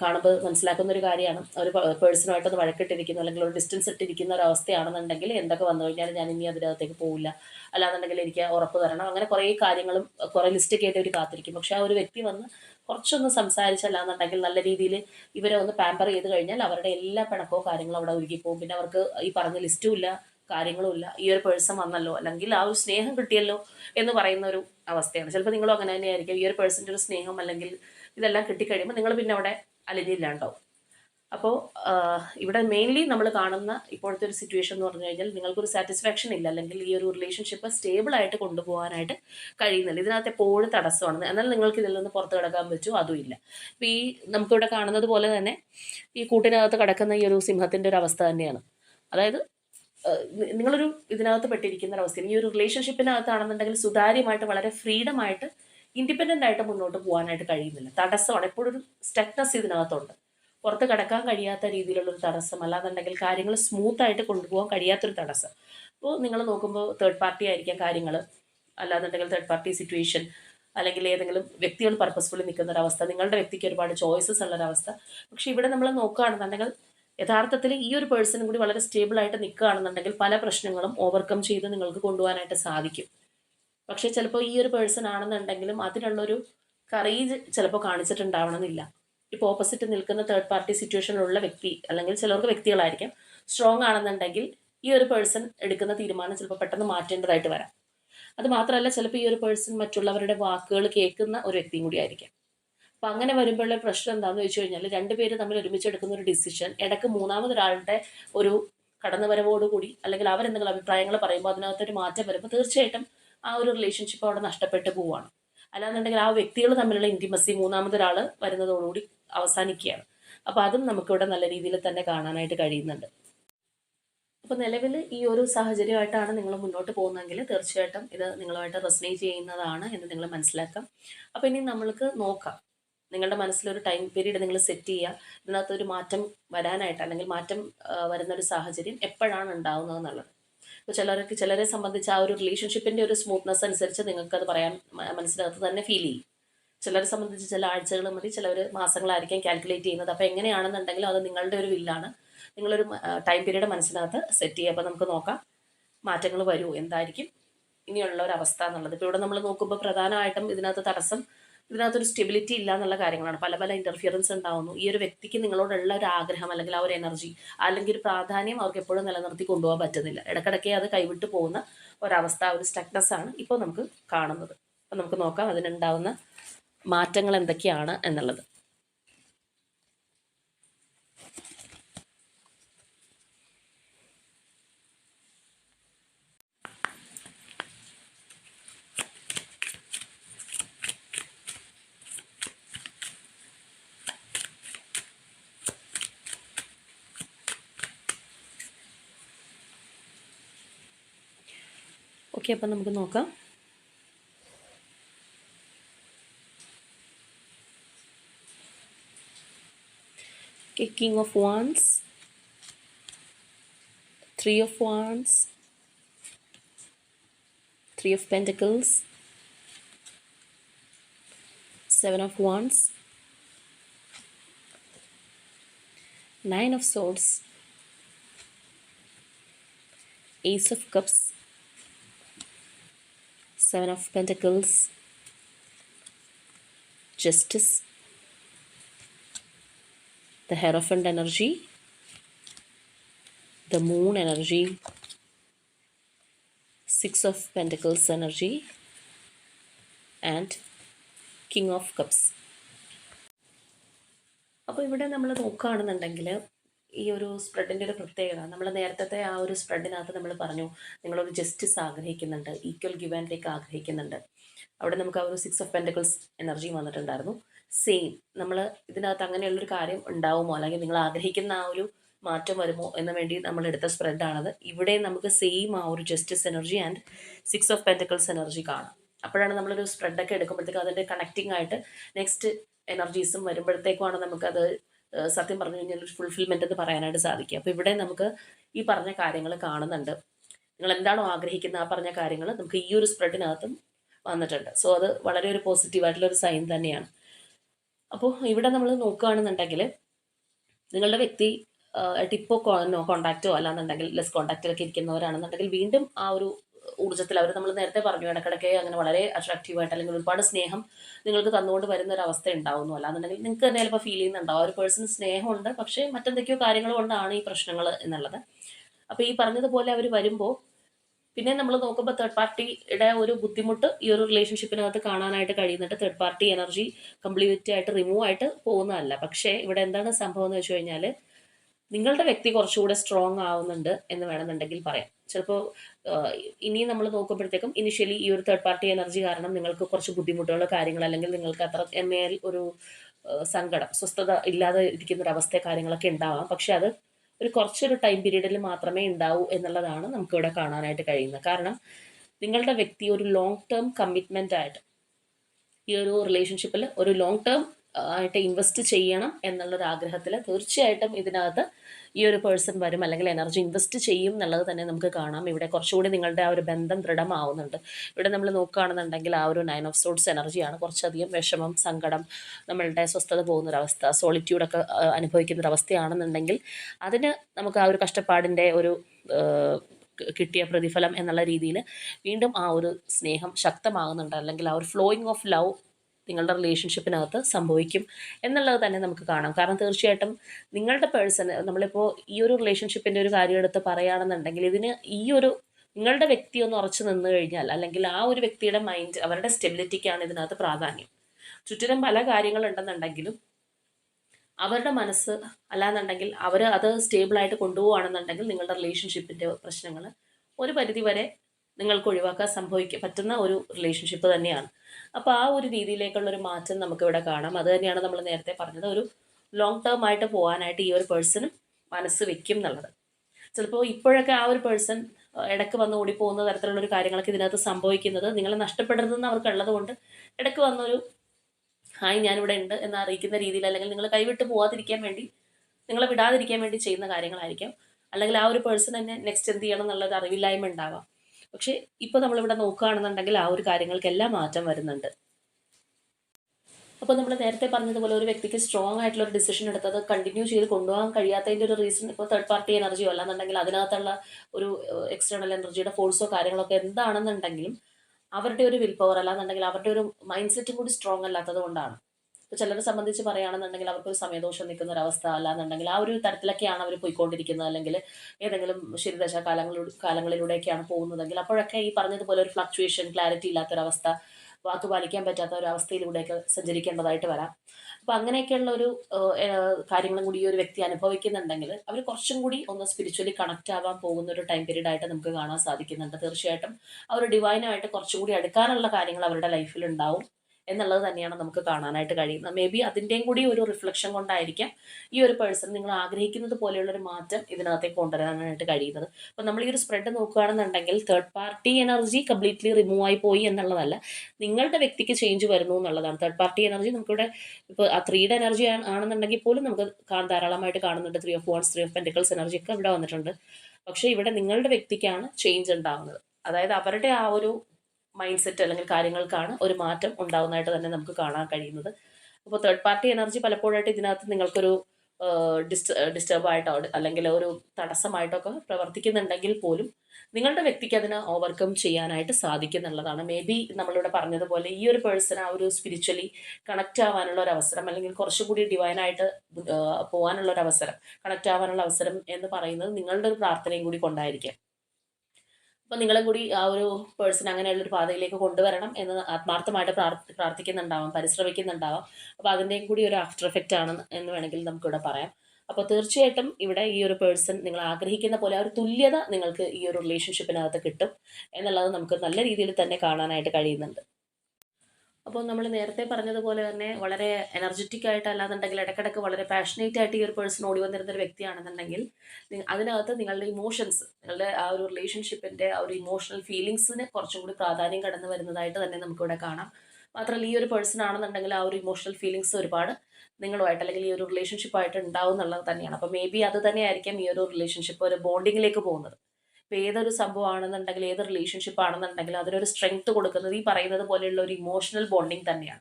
കാണുമ്പോൾ മനസ്സിലാക്കുന്ന ഒരു കാര്യമാണ്. ഒരു പേഴ്സണുമായിട്ടൊന്ന് വഴക്കിട്ടിരിക്കുന്നു അല്ലെങ്കിൽ ഒരു ഡിസ്റ്റൻസ് ഇട്ടിരിക്കുന്ന ഒരു അവസ്ഥയാണെന്നുണ്ടെങ്കിൽ എന്തൊക്കെ വന്നു കഴിഞ്ഞാലും ഞാൻ ഇനി അതിനകത്തേക്ക് പോവില്ല. അല്ലാന്നുണ്ടെങ്കിൽ എനിക്ക് ഉറപ്പ് തരണം. അങ്ങനെ കുറേ കാര്യങ്ങളും കുറേ ലിസ്റ്റൊക്കെ ആയിട്ട് അവർ കാത്തിരിക്കും. പക്ഷെ ആ ഒരു വ്യക്തി വന്ന് കുറച്ചൊന്ന് സംസാരിച്ചല്ലാന്നുണ്ടെങ്കിൽ നല്ല രീതിയിൽ ഇവരെ ഒന്ന് പാമ്പർ ചെയ്ത് കഴിഞ്ഞാൽ അവരുടെ എല്ലാ പിണക്കവും കാര്യങ്ങളും അവിടെ ഒരുക്കിപ്പോകും പിന്നെ അവർക്ക് ഈ പറഞ്ഞ ലിസ്റ്റും ഇല്ല കാര്യങ്ങളും ഇല്ല. ഈ ഒരു പേഴ്സൺ വന്നല്ലോ അല്ലെങ്കിൽ ആ ഒരു സ്നേഹം കിട്ടിയല്ലോ എന്ന് പറയുന്ന ഒരു അവസ്ഥയാണ്. ചിലപ്പോൾ നിങ്ങളും അങ്ങനെ തന്നെയായിരിക്കും. ഈ ഒരു പേഴ്സന്റെ ഒരു സ്നേഹം അല്ലെങ്കിൽ ഇതെല്ലാം കിട്ടിക്കഴിയുമ്പോൾ നിങ്ങൾ പിന്നെ അവിടെ അലിഞ്ഞില്ലാണ്ടാവും അപ്പോൾ ഇവിടെ മെയിൻലി നമ്മൾ കാണുന്ന ഇപ്പോഴത്തെ ഒരു സിറ്റുവേഷൻ എന്ന് പറഞ്ഞു കഴിഞ്ഞാൽ നിങ്ങൾക്കൊരു സാറ്റിസ്ഫാക്ഷൻ ഇല്ല. അല്ലെങ്കിൽ ഈ ഒരു റിലേഷൻഷിപ്പ് സ്റ്റേബിൾ ആയിട്ട് കൊണ്ടുപോകാനായിട്ട് കഴിയുന്നില്ല. ഇതിനകത്ത് എപ്പോഴും തടസ്സമാണ്. എന്നാൽ നിങ്ങൾക്ക് ഇതിൽ നിന്ന് പുറത്ത് കിടക്കാൻ പറ്റുമോ? അതും ഇല്ല. അപ്പോൾ ഈ നമുക്കിവിടെ കാണുന്നത് പോലെ തന്നെ ഈ കൂട്ടിനകത്ത് കിടക്കുന്ന ഈ ഒരു സിംഹത്തിന്റെ ഒരു അവസ്ഥ തന്നെയാണ്. അതായത് നിങ്ങളൊരു ഇതിനകത്ത് പെട്ടിരിക്കുന്ന ഒരു അവസ്ഥയാണ്. ഈ ഒരു റിലേഷൻഷിപ്പിനകത്താണെന്നുണ്ടെങ്കിൽ സുതാര്യമായിട്ട് വളരെ ഫ്രീഡം ആയിട്ട് ഇൻഡിപെൻഡന്റ് ആയിട്ട് മുന്നോട്ട് പോകാനായിട്ട് കഴിയുന്നില്ല. തടസ്സമാണ്. എപ്പോഴും ഒരു സ്റ്റക്നസ് ഇതിനകത്തുണ്ട്. പുറത്ത് കിടക്കാൻ കഴിയാത്ത രീതിയിലുള്ള ഒരു തടസ്സം അല്ലാന്നുണ്ടെങ്കിൽ കാര്യങ്ങൾ സ്മൂത്ത് ആയിട്ട് കൊണ്ടുപോകാൻ കഴിയാത്തൊരു തടസ്സം. അപ്പോൾ നിങ്ങൾ നോക്കുമ്പോൾ തേർഡ് പാർട്ടി ആയിരിക്കാം കാര്യങ്ങൾ അല്ലാന്നുണ്ടെങ്കിൽ തേർഡ് പാർട്ടി സിറ്റുവേഷൻ അല്ലെങ്കിൽ ഏതെങ്കിലും വ്യക്തികൾ പർപ്പസ്ഫുള്ളി നിൽക്കുന്ന ഒരു അവസ്ഥ നിങ്ങളുടെ വ്യക്തിക്ക് ഒരുപാട് ചോയ്സസ് ഉള്ള ഒരു അവസ്ഥ പക്ഷെ ഇവിടെ നമ്മൾ നോക്കുകയാണെന്നുണ്ടെങ്കിൽ യഥാർത്ഥത്തിൽ ഈ ഒരു പേഴ്സണും കൂടി വളരെ സ്റ്റേബിൾ ആയിട്ട് നിൽക്കുകയാണെന്നുണ്ടെങ്കിൽ പല പ്രശ്നങ്ങളും ഓവർകം ചെയ്ത് നിങ്ങൾക്ക് കൊണ്ടുപോകാനായിട്ട് സാധിക്കും. പക്ഷെ ചിലപ്പോൾ ഈ ഒരു പേഴ്സൺ ആണെന്നുണ്ടെങ്കിലും അതിനുള്ളൊരു കറേജ് ചിലപ്പോൾ കാണിച്ചിട്ടുണ്ടാവണമെന്നില്ല. ഇപ്പോൾ ഓപ്പോസിറ്റ് നിൽക്കുന്ന തേർഡ് പാർട്ടി സിറ്റുവേഷനിലുള്ള വ്യക്തി അല്ലെങ്കിൽ ചിലർക്ക് വ്യക്തികളായിരിക്കാം. സ്ട്രോങ് ആണെന്നുണ്ടെങ്കിൽ ഈ ഒരു പേഴ്സൺ എടുക്കുന്ന തീരുമാനം ചിലപ്പോൾ പെട്ടെന്ന് മാറ്റേണ്ടതായിട്ട് വരാം. അത് മാത്രമല്ല ചിലപ്പോൾ ഈ ഒരു പേഴ്സൺ മറ്റുള്ളവരുടെ വാക്കുകൾ കേൾക്കുന്ന ഒരു വ്യക്തിയും കൂടി ആയിരിക്കാം. അപ്പം അങ്ങനെ വരുമ്പോഴുള്ള പ്രശ്നം എന്താണെന്ന് വെച്ച് കഴിഞ്ഞാൽ രണ്ടുപേര് തമ്മിൽ ഒരുമിച്ച് എടുക്കുന്ന ഒരു ഡിസിഷൻ ഇടയ്ക്ക് മൂന്നാമതൊരാളുടെ ഒരു കടന്നുവരവോടുകൂടി അല്ലെങ്കിൽ അവരെന്തെങ്കിലും അഭിപ്രായങ്ങൾ പറയുമ്പോൾ അതിനകത്തൊരു മാറ്റം വരുമ്പോൾ തീർച്ചയായിട്ടും ആ ഒരു റിലേഷൻഷിപ്പ് അവിടെ നഷ്ടപ്പെട്ടു പോവുകയാണ് അല്ലാന്നുണ്ടെങ്കിൽ ആ വ്യക്തികൾ തമ്മിലുള്ള ഇന്റിമസി മൂന്നാമതൊരാൾ വരുന്നതോടുകൂടി അവസാനിക്കുകയാണ്. അപ്പോൾ അതും നമുക്കിവിടെ നല്ല രീതിയിൽ തന്നെ കാണാനായിട്ട് കഴിയുന്നുണ്ട്. അപ്പോൾ നിലവിൽ ഈ ഒരു സാഹചര്യമായിട്ടാണ് നിങ്ങൾ മുന്നോട്ട് പോകുന്നതെങ്കിൽ തീർച്ചയായിട്ടും ഇത് നിങ്ങളുമായിട്ട് റെസനേറ്റ് ചെയ്യുന്നതാണ് എന്ന് നിങ്ങൾ മനസ്സിലാക്കാം. അപ്പോൾ ഇനി നമ്മൾക്ക് നോക്കാം. നിങ്ങളുടെ മനസ്സിലൊരു ടൈം പീരീഡ് നിങ്ങൾ സെറ്റ് ചെയ്യുക. ഇതിനകത്തൊരു മാറ്റം വരാനായിട്ട് അല്ലെങ്കിൽ മാറ്റം വരുന്നൊരു സാഹചര്യം എപ്പോഴാണ് ഉണ്ടാവുന്നത് എന്നുള്ളത്. ഇപ്പോൾ ചിലർക്ക് ചിലരെ സംബന്ധിച്ച് ആ ഒരു റിലേഷൻഷിപ്പിന്റെ ഒരു സ്മൂത്ത്നെസ് അനുസരിച്ച് നിങ്ങൾക്കത് പറയാൻ മനസ്സിനകത്ത് തന്നെ ഫീൽ ചെയ്യും. ചിലരെ സംബന്ധിച്ച് ചില ആഴ്ചകൾ മതി ചിലർ മാസങ്ങളായിരിക്കും കാൽക്കുലേറ്റ് ചെയ്യുന്നത്. അപ്പോൾ എങ്ങനെയാണെന്നുണ്ടെങ്കിലും അത് നിങ്ങളുടെ ഒരു വില്ലാണ് നിങ്ങളൊരു ടൈം പീരീഡ് മനസ്സിനകത്ത് സെറ്റ് ചെയ്യുക. അപ്പോൾ നമുക്ക് നോക്കാം മാറ്റങ്ങൾ വരുമോ എന്തായിരിക്കും ഇനിയുള്ള ഒരു അവസ്ഥ എന്നുള്ളത്. ഇപ്പോൾ ഇവിടെ നമ്മൾ നോക്കുമ്പോൾ പ്രധാനമായിട്ടും ഇതിനകത്ത് തടസ്സം ഇതിനകത്തൊരു സ്റ്റെബിലിറ്റി ഇല്ല എന്നുള്ള കാര്യങ്ങളാണ്. പല പല ഇന്റർഫിയറൻസ് ഉണ്ടാവുന്നു. ഈ ഒരു വ്യക്തിക്ക് നിങ്ങളോടുള്ള ഒരു ആഗ്രഹം അല്ലെങ്കിൽ ആ ഒരു എനർജി അല്ലെങ്കിൽ ഒരു പ്രാധാന്യം അവർക്ക് എപ്പോഴും നിലനിർത്തി കൊണ്ടുപോകാൻ പറ്റുന്നില്ല. ഇടയ്ക്കിടയ്ക്ക് അത് കൈവിട്ട് പോകുന്ന ഒരവസ്ഥ ഒരു സ്റ്റക്നസ് ആണ് ഇപ്പോൾ നമുക്ക് കാണുന്നത്. അപ്പോൾ നമുക്ക് നോക്കാം അതിനുണ്ടാവുന്ന മാറ്റങ്ങൾ എന്തൊക്കെയാണ് എന്നുള്ളത്. ഓക്കെ അപ്പം നമുക്ക് നോക്കാം Okay, King of Wands, Three of Wands, Three of Pentacles, Seven of Wands, Nine of Swords, Ace of Cups, Seven of Pentacles, Justice, the Hierophant energy, the Moon energy, Six of Pentacles energy, and King of Cups. അപ്പോൾ ഇവിടെ നമ്മൾ നോക്കുകയാണെന്നുണ്ടെങ്കിൽ ഈ ഒരു സ്പ്രെഡിന്റെ ഒരു പ്രത്യേകത. നമ്മൾ നേരത്തെ ആ ഒരു സ്പ്രെഡിനകത്ത് നമ്മൾ പറഞ്ഞു നിങ്ങളൊരു ജസ്റ്റിസ് ആഗ്രഹിക്കുന്നുണ്ട് ഈക്വൽ ഗിവ് ആൻഡ് ടേക്ക് ആഗ്രഹിക്കുന്നുണ്ട്. അവിടെ നമുക്ക് ആ ഒരു സിക്സ് ഓഫ് പെന്റക്കിൾസ് എനർജി വന്നിട്ടുണ്ടായിരുന്നു. സെയിം നമ്മൾ ഇതിനകത്ത് അങ്ങനെയുള്ളൊരു കാര്യം ഉണ്ടാവുമോ? അല്ലെങ്കിൽ നിങ്ങൾ ആഗ്രഹിക്കുന്ന ആ ഒരു മാറ്റം വരുമോ എന്ന് വേണ്ടി നമ്മൾ എടുത്ത സ്പ്രെഡാണത് ഇവിടെ നമുക്ക് സെയിം ആ ഒരു justice energy and six of pentacles energy കാണാം. അപ്പോഴാണ് നമ്മളൊരു സ്പ്രെഡൊക്കെ എടുക്കുമ്പോഴത്തേക്കും അതിന്റെ കണക്റ്റിംഗ് ആയിട്ട് നെക്സ്റ്റ് എനർജീസും വരുമ്പോഴത്തേക്കുമാണ് നമുക്കത് സത്യം പറഞ്ഞു കഴിഞ്ഞാൽ ഒരു ഫുൾഫിൽമെന്റ് എന്ന് പറയാനായിട്ട് സാധിക്കുക അപ്പോൾ ഇവിടെ നമുക്ക് ഈ പറഞ്ഞ കാര്യങ്ങൾ കാണുന്നുണ്ട്. നിങ്ങൾ എന്താണോ ആഗ്രഹിക്കുന്ന ആ പറഞ്ഞ കാര്യങ്ങൾ നമുക്ക് ഈ ഒരു സ്പ്രെഡിനകത്തും വന്നിട്ടുണ്ട്. സോ അത് വളരെ ഒരു പോസിറ്റീവായിട്ടുള്ള ഒരു സൈൻ തന്നെയാണ്. അപ്പോൾ ഇവിടെ നമ്മൾ നോക്കുകയാണെന്നുണ്ടെങ്കിൽ നിങ്ങളുടെ വ്യക്തി ടിപ്പോ കോ കോണ്ടാക്റ്റോ അല്ലാന്നുണ്ടെങ്കിൽ ലെസ് കോണ്ടാക്റ്റിലൊക്കെ ഇരിക്കുന്നവരാണെന്നുണ്ടെങ്കിൽ വീണ്ടും ആ ഒരു ഊർജത്തിൽ അവർ നമ്മൾ നേരത്തെ പറഞ്ഞു ഇടക്കിടയ്ക്ക് അങ്ങനെ വളരെ അട്രാക്റ്റീവായിട്ട് അല്ലെങ്കിൽ ഒരുപാട് സ്നേഹം നിങ്ങൾക്ക് തന്നുകൊണ്ട് വരുന്ന ഒരു അവസ്ഥ ഉണ്ടാവുന്നു. അല്ലാന്നുണ്ടെങ്കിൽ നിങ്ങൾക്ക് തന്നെ ചിലപ്പോൾ ഫീൽ ചെയ്യുന്നുണ്ടാവും. ആ ഒരു പേഴ്സൺ സ്നേഹമുണ്ട് പക്ഷേ മറ്റെന്തൊക്കെയോ കാര്യങ്ങൾ കൊണ്ടാണ് ഈ പ്രശ്നങ്ങൾ എന്നുള്ളത്. അപ്പോൾ ഈ പറഞ്ഞതുപോലെ അവർ വരുമ്പോൾ പിന്നെ നമ്മൾ നോക്കുമ്പോൾ തേർഡ് പാർട്ടിയുടെ ഒരു ബുദ്ധിമുട്ട് ഈ ഒരു റിലേഷൻഷിപ്പിനകത്ത് കാണാനായിട്ട് കഴിയുന്നുണ്ട് തേർഡ് പാർട്ടി എനർജി കംപ്ലീറ്റ് ആയിട്ട് റിമൂവ് ആയിട്ട് പോകുന്നതല്ല. പക്ഷേ ഇവിടെ എന്താണ് സംഭവം എന്ന് വെച്ച് കഴിഞ്ഞാൽ നിങ്ങളുടെ വ്യക്തി കുറച്ചുകൂടെ സ്ട്രോങ് ആവുന്നുണ്ട് എന്ന് വേണമെന്നുണ്ടെങ്കിൽ പറയാം. ചിലപ്പോൾ ഇനി നമ്മൾ നോക്കുമ്പോഴത്തേക്കും ഇനിഷ്യലി ഈ ഒരു തേർഡ് പാർട്ടി എനർജി കാരണം നിങ്ങൾക്ക് കുറച്ച് ബുദ്ധിമുട്ടുകൾ കാര്യങ്ങൾ അല്ലെങ്കിൽ നിങ്ങൾക്ക് അത്ര മേൽ ഒരു സങ്കടം സ്വസ്ഥത ഇല്ലാതെ ഇരിക്കുന്ന ഒരു കാര്യങ്ങളൊക്കെ ഉണ്ടാവാം. പക്ഷെ അത് ഒരു കുറച്ചൊരു ടൈം പീരീഡിൽ മാത്രമേ ഉണ്ടാവൂ എന്നുള്ളതാണ് നമുക്കിവിടെ കാണാനായിട്ട് കഴിയുന്നത്. കാരണം നിങ്ങളുടെ വ്യക്തി ഒരു ലോങ് ടേം കമ്മിറ്റ്മെന്റ് ആയിട്ട് ഈ ഒരു റിലേഷൻഷിപ്പിൽ ഒരു ലോങ് ടേം ആയിട്ട് ഇൻവെസ്റ്റ് ചെയ്യണം എന്നുള്ളൊരു ആഗ്രഹത്തിൽ തീർച്ചയായിട്ടും ഇതിനകത്ത് ഈ ഒരു പേഴ്സൺ വരും അല്ലെങ്കിൽ എനർജി ഇൻവെസ്റ്റ് ചെയ്യും എന്നുള്ളത് തന്നെ നമുക്ക് കാണാം. ഇവിടെ കുറച്ചുകൂടി നിങ്ങളുടെ ആ ഒരു ബന്ധം ദൃഢമാവുന്നുണ്ട്. ഇവിടെ നമ്മൾ നോക്കുകയാണെന്നുണ്ടെങ്കിൽ ആ ഒരു നയൻ ഓഫ് സോട്ട്സ് എനർജിയാണ് കുറച്ചധികം വിഷമം സങ്കടം നമ്മളുടെ സ്വസ്ഥത പോകുന്നൊരവസ്ഥ സോളിറ്റ്യൂഡൊക്കെ അനുഭവിക്കുന്നൊരവസ്ഥയാണെന്നുണ്ടെങ്കിൽ അതിന് നമുക്ക് ആ ഒരു കഷ്ടപ്പാടിന്റെ ഒരു കിട്ടിയ പ്രതിഫലം എന്നുള്ള രീതിയിൽ വീണ്ടും ആ ഒരു സ്നേഹം ശക്തമാകുന്നുണ്ട്. അല്ലെങ്കിൽ ആ ഒരു ഫ്ലോയിങ് ഓഫ് ലവ് നിങ്ങളുടെ റിലേഷൻഷിപ്പിനകത്ത് സംഭവിക്കും എന്നുള്ളത് തന്നെ നമുക്ക് കാണാം. കാരണം തീർച്ചയായിട്ടും നിങ്ങളുടെ പേഴ്സൺ നമ്മളിപ്പോൾ ഈ ഒരു റിലേഷൻഷിപ്പിന്റെ ഒരു കാര്യം എടുത്ത് പറയുകയാണെന്നുണ്ടെങ്കിൽ ഇതിന് ഈ ഒരു നിങ്ങളുടെ വ്യക്തി ഒന്ന് ഉറച്ചു നിന്ന് കഴിഞ്ഞാൽ അല്ലെങ്കിൽ ആ ഒരു വ്യക്തിയുടെ മൈൻഡ് അവരുടെ സ്റ്റെബിലിറ്റിക്കാണ് ഇതിനകത്ത് പ്രാധാന്യം. ചുറ്റിനും പല കാര്യങ്ങളുണ്ടെന്നുണ്ടെങ്കിലും അവരുടെ മനസ്സ് അല്ലാന്നുണ്ടെങ്കിൽ അവർ അത് സ്റ്റേബിളായിട്ട് കൊണ്ടുപോവുകയാണെന്നുണ്ടെങ്കിൽ നിങ്ങളുടെ റിലേഷൻഷിപ്പിന്റെ പ്രശ്നങ്ങൾ ഒരു പരിധി വരെ നിങ്ങൾക്ക് ഒഴിവാക്കാൻ സംഭവിക്ക പറ്റുന്ന ഒരു റിലേഷൻഷിപ്പ് തന്നെയാണ്. അപ്പോൾ ആ ഒരു രീതിയിലേക്കുള്ള ഒരു മാറ്റം നമുക്കിവിടെ കാണാം. അത് തന്നെയാണ് നമ്മൾ നേരത്തെ പറഞ്ഞത് ഒരു ലോങ് ടേം ആയിട്ട് പോകാനായിട്ട് ഈ ഒരു പേഴ്സണും മനസ്സ് വെക്കും എന്നുള്ളത്. ചിലപ്പോൾ ഇപ്പോഴൊക്കെ ആ ഒരു പേഴ്സൺ ഇടയ്ക്ക് വന്ന് ഓടിപ്പോകുന്ന തരത്തിലുള്ള ഒരു കാര്യങ്ങളൊക്കെ ഇതിനകത്ത് സംഭവിക്കുന്നത് നിങ്ങളെ നഷ്ടപ്പെടരുതെന്ന് അവർക്കുള്ളത് കൊണ്ട് ഇടയ്ക്ക് വന്നൊരു ഹായ് ഞാനിവിടെ ഉണ്ട് എന്ന് അറിയിക്കുന്ന രീതിയിൽ അല്ലെങ്കിൽ നിങ്ങൾ കൈവിട്ട് പോകാതിരിക്കാൻ വേണ്ടി നിങ്ങളെ വിടാതിരിക്കാൻ വേണ്ടി ചെയ്യുന്ന കാര്യങ്ങളായിരിക്കാം. അല്ലെങ്കിൽ ആ ഒരു പേഴ്സൺ തന്നെ നെക്സ്റ്റ് എന്ത് ചെയ്യണം എന്നുള്ളത് അറിവില്ലായ്മ ഉണ്ടാവാം. പക്ഷേ ഇപ്പോൾ നമ്മളിവിടെ നോക്കുകയാണെന്നുണ്ടെങ്കിൽ ആ ഒരു കാര്യങ്ങൾക്കെല്ലാം മാറ്റം വരുന്നുണ്ട്. അപ്പോൾ നമ്മൾ നേരത്തെ പറഞ്ഞതുപോലെ ഒരു വ്യക്തിക്ക് സ്ട്രോങ് ആയിട്ടുള്ള ഒരു ഡിസിഷൻ എടുത്തത് കണ്ടിന്യൂ ചെയ്ത് കൊണ്ടുപോകാൻ കഴിയാത്തതിന്റെ ഒരു റീസൺ ഇപ്പോൾ തേർഡ് പാർട്ടി എനർജിയോ അല്ലാന്നുണ്ടെങ്കിൽ അതിനകത്തുള്ള ഒരു എക്സ്റ്റേണൽ എനർജിയുടെ ഫോഴ്സോ കാര്യങ്ങളൊക്കെ എന്താണെന്നുണ്ടെങ്കിലും അവരുടെ ഒരു വിൽ പവർ അല്ലാന്നുണ്ടെങ്കിൽ അവരുടെ ഒരു മൈൻഡ് സെറ്റും കൂടി സ്ട്രോങ് അല്ലാത്തത് കൊണ്ടാണ്. ഇപ്പോൾ ചിലരെ സംബന്ധിച്ച് പറയുകയാണെന്നുണ്ടെങ്കിൽ അവർക്കൊരു സമയദോഷം നിൽക്കുന്ന ഒരു അവസ്ഥ അല്ലാന്നുണ്ടെങ്കിൽ ആ ഒരു തരത്തിലൊക്കെയാണ് അവർ പോയിക്കൊണ്ടിരിക്കുന്നത്. അല്ലെങ്കിൽ ഏതെങ്കിലും ശരിദശ കാലങ്ങളിലൂടെ കാലങ്ങളിലൂടെയൊക്കെയാണ് പോകുന്നതെങ്കിൽ അപ്പോഴൊക്കെ ഈ പറഞ്ഞതുപോലെ ഒരു ഫ്ലക്ച്വേഷൻ ക്ലാരിറ്റി ഇല്ലാത്തൊരവസ്ഥ വാക്ക് പാലിക്കാൻ പറ്റാത്ത ഒരു അവസ്ഥയിലൂടെയൊക്കെ സഞ്ചരിക്കേണ്ടതായിട്ട് വരാം. അപ്പോൾ അങ്ങനെയൊക്കെയുള്ള ഒരു കാര്യങ്ങളും കൂടി ഈ ഒരു വ്യക്തി അനുഭവിക്കുന്നുണ്ടെങ്കിൽ അവർ കുറച്ചും കൂടി ഒന്ന് സ്പിരിച്വലി കണക്റ്റ് ആവാൻ പോകുന്ന ഒരു ടൈം പീരീഡ് ആയിട്ട് നമുക്ക് കാണാൻ സാധിക്കുന്നുണ്ട്. തീർച്ചയായിട്ടും അവർ ഡിവൈനായിട്ട് കുറച്ചും കൂടി അടുക്കാനുള്ള കാര്യങ്ങൾ അവരുടെ ലൈഫിൽ ഉണ്ടാവും. എന്നുള്ളത് തന്നെയാണ് നമുക്ക് കാണാനായിട്ട് കഴിയുന്നത്. മേ ബി അതിന്റെയും കൂടി ഒരു റിഫ്ലക്ഷൻ കൊണ്ടായിരിക്കാം ഈ ഒരു പേഴ്സൺ നിങ്ങൾ ആഗ്രഹിക്കുന്നത് പോലെയുള്ള ഒരു മാറ്റം ഇതിനകത്തേക്ക് കൊണ്ടുവരാനായിട്ട് കഴിയുന്നത്. അപ്പോൾ നമ്മൾ ഈ ഒരു സ്പ്രെഡ് നോക്കുകയാണെന്നുണ്ടെങ്കിൽ third party energy completely remove ആയി പോയി എന്നുള്ളതല്ല. നിങ്ങളുടെ വ്യക്തിക്ക് ചേഞ്ച് വരുന്നു എന്നുള്ളതാണ്. തേർഡ് പാർട്ടി എനർജി നമുക്കിവിടെ ഇപ്പോൾ ആ ത്രീയുടെ എനർജി ആണെന്നുണ്ടെങ്കിൽ പോലും നമുക്ക് ധാരാളമായിട്ട് കാണുന്നുണ്ട്. Three of wands three of pentacles energy ഒക്കെ ഇവിടെ വന്നിട്ടുണ്ട്. പക്ഷേ ഇവിടെ നിങ്ങളുടെ വ്യക്തിക്കാണ് ചേഞ്ച് ഉണ്ടാകുന്നത് അതായത് അവരുടെ ആ ഒരു മൈൻഡ് സെറ്റ് അല്ലെങ്കിൽ കാര്യങ്ങൾക്കാണ് ഒരു മാറ്റം ഉണ്ടാകുന്നതായിട്ട് തന്നെ നമുക്ക് കാണാൻ കഴിയുന്നത്. അപ്പോൾ തേർഡ് പാർട്ടി എനർജി പലപ്പോഴായിട്ട് ഇതിനകത്ത് നിങ്ങൾക്കൊരു ഡിസ്റ്റ ഡിസ്റ്റർബ് ആയിട്ടോ അല്ലെങ്കിൽ ഒരു തടസ്സമായിട്ടൊക്കെ പ്രവർത്തിക്കുന്നുണ്ടെങ്കിൽ പോലും നിങ്ങളുടെ വ്യക്തിക്ക് അതിനെ ഓവർകം ചെയ്യാനായിട്ട് സാധിക്കുന്നുള്ളതാണ്. മേ ബി നമ്മളിവിടെ പറഞ്ഞതുപോലെ ഈ ഒരു പേഴ്സൺ ആ ഒരു സ്പിരിച്വലി കണക്റ്റ് ആവാനുള്ള ഒരു അവസരം അല്ലെങ്കിൽ കുറച്ചുകൂടി ഡിവൈനായിട്ട് പോകാനുള്ള ഒരു അവസരം കണക്റ്റ് ആവാനുള്ള അവസരം എന്ന് പറയുന്നത് നിങ്ങളുടെ ഒരു പ്രാർത്ഥനയും കൂടി കൊണ്ടായിരിക്കാം. അപ്പോൾ നിങ്ങളും കൂടി ആ ഒരു പേഴ്സൺ അങ്ങനെയുള്ള ഒരു പാതയിലേക്ക് കൊണ്ടുവരണം എന്ന് ആത്മാർത്ഥമായിട്ട് പ്രാർത്ഥി പ്രാർത്ഥിക്കുന്നുണ്ടാവാം പരിശ്രമിക്കുന്നുണ്ടാവാം. അപ്പോൾ അതിന്റെയും കൂടി ഒരു ആഫ്റ്റർ എഫക്റ്റ് ആണ് എന്ന് വേണമെങ്കിൽ നമുക്കിവിടെ പറയാം. അപ്പോൾ തീർച്ചയായിട്ടും ഇവിടെ ഈ ഒരു പേഴ്സൺ നിങ്ങൾ ആഗ്രഹിക്കുന്ന പോലെ ആ ഒരു തുല്യത നിങ്ങൾക്ക് ഈ ഒരു റിലേഷൻഷിപ്പിനകത്ത് കിട്ടും എന്നുള്ളത് നമുക്ക് നല്ല രീതിയിൽ തന്നെ കാണാനായിട്ട് കഴിയുന്നുണ്ട്. അപ്പോൾ നമ്മൾ നേരത്തെ പറഞ്ഞതുപോലെ തന്നെ വളരെ എനർജറ്റിക് ആയിട്ട് അല്ലാന്നുണ്ടെങ്കിൽ ഇടയ്ക്കിടയ്ക്ക് വളരെ പാഷനേറ്റ് ആയിട്ട് ഈ ഒരു പേഴ്സൺ ഓടി വന്നിരുന്ന ഒരു വ്യക്തിയാണെന്നുണ്ടെങ്കിൽ അതിനകത്ത് നിങ്ങളുടെ ഇമോഷൻസ് നിങ്ങളുടെ ആ ഒരു റിലേഷൻഷിപ്പിന്റെ ആ ഒരു ഇമോഷണൽ ഫീലിങ്സിന് കുറച്ചും കൂടി പ്രാധാന്യം കടന്നു വരുന്നതായിട്ട് തന്നെ നമുക്കിവിടെ കാണാം. മാത്രമല്ല ഈ ഒരു പേഴ്സൺ ആണെന്നുണ്ടെങ്കിൽ ആ ഒരു ഇമോഷണൽ ഫീലിങ്സ് ഒരുപാട് നിങ്ങളുമായിട്ട് അല്ലെങ്കിൽ ഈ ഒരു റിലേഷൻഷിപ്പായിട്ട് ഉണ്ടാവും എന്നുള്ളത് തന്നെയാണ്. അപ്പോൾ മേ ബി അത് തന്നെയായിരിക്കും ഈ ഒരു റിലേഷൻഷിപ്പ് ഒരു ബോണ്ടിങ്ങിലേക്ക് പോകുന്നത്. ഇപ്പോൾ ഏതൊരു സംഭവമാണെന്നുണ്ടെങ്കിൽ ഏത് റിലേഷൻഷിപ്പ് ആണെന്നുണ്ടെങ്കിൽ അതിനൊരു സ്ട്രെങ്ത് കൊടുക്കുന്നത് ഈ പറയുന്നത് പോലെയുള്ള ഒരു ഇമോഷണൽ ബോണ്ടിങ് തന്നെയാണ്.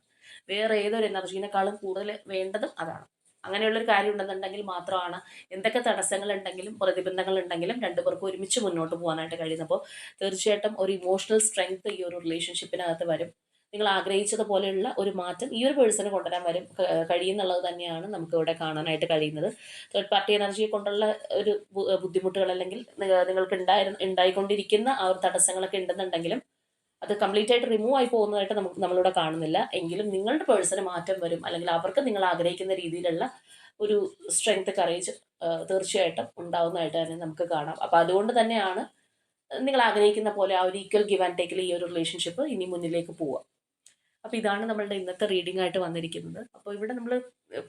വേറെ ഏതൊരു എനർജീനേക്കാളും കൂടുതൽ വേണ്ടതും അതാണ്. അങ്ങനെയുള്ളൊരു കാര്യം ഉണ്ടെന്നുണ്ടെങ്കിൽ മാത്രമാണ് എന്തൊക്കെ തടസ്സങ്ങൾ ഉണ്ടെങ്കിലും പ്രതിബന്ധങ്ങൾ ഉണ്ടെങ്കിലും രണ്ടുപേർക്കും ഒരുമിച്ച് മുന്നോട്ട് പോകാനായിട്ട് കഴിയുന്നത്. അപ്പോൾ തീർച്ചയായിട്ടും ഒരു ഇമോഷണൽ സ്ട്രെങ്ത് ഈ ഒരു റിലേഷൻഷിപ്പിനകത്ത് വരും. നിങ്ങൾ ആഗ്രഹിച്ചതുപോലെയുള്ള ഒരു മാറ്റം ഈ ഒരു പേഴ്സണ് കൊണ്ടുവരാൻ വരും കഴിയുന്നുള്ളത് തന്നെയാണ് നമുക്ക് ഇവിടെ കാണാനായിട്ട് കഴിയുന്നത്. തേർഡ് പാർട്ടി എനർജിയെ കൊണ്ടുള്ള ഒരു ബുദ്ധിമുട്ടുകൾ അല്ലെങ്കിൽ നിങ്ങൾക്ക് ഉണ്ടായിരുന്ന ഉണ്ടായിക്കൊണ്ടിരിക്കുന്ന ആ ഒരു തടസ്സങ്ങളൊക്കെ ഉണ്ടെന്നുണ്ടെങ്കിലും അത് കംപ്ലീറ്റ് ആയിട്ട് റിമൂവ് ആയി പോകുന്നതായിട്ട് നമുക്ക് നമ്മളിവിടെ കാണുന്നില്ല. എങ്കിലും നിങ്ങളുടെ പേഴ്സണ് മാറ്റം വരും അല്ലെങ്കിൽ അവർക്ക് നിങ്ങൾ ആഗ്രഹിക്കുന്ന രീതിയിലുള്ള ഒരു സ്ട്രെങ്ത് കറേജ് തീർച്ചയായിട്ടും ഉണ്ടാവുന്നതായിട്ട് തന്നെ നമുക്ക് കാണാം. അപ്പം അതുകൊണ്ട് തന്നെയാണ് നിങ്ങൾ ആഗ്രഹിക്കുന്ന പോലെ ആ ഒരു ഈക്വൽ ഗിവ് ആൻഡ് ടേക്കിൽ ഈ ഒരു റിലേഷൻഷിപ്പ് ഇനി മുന്നിലേക്ക് പോവുക. അപ്പോൾ ഇതാണ് നമ്മളുടെ ഇന്നത്തെ റീഡിംഗ് ആയിട്ട് വന്നിരിക്കുന്നത്. അപ്പോൾ ഇവിടെ നമ്മൾ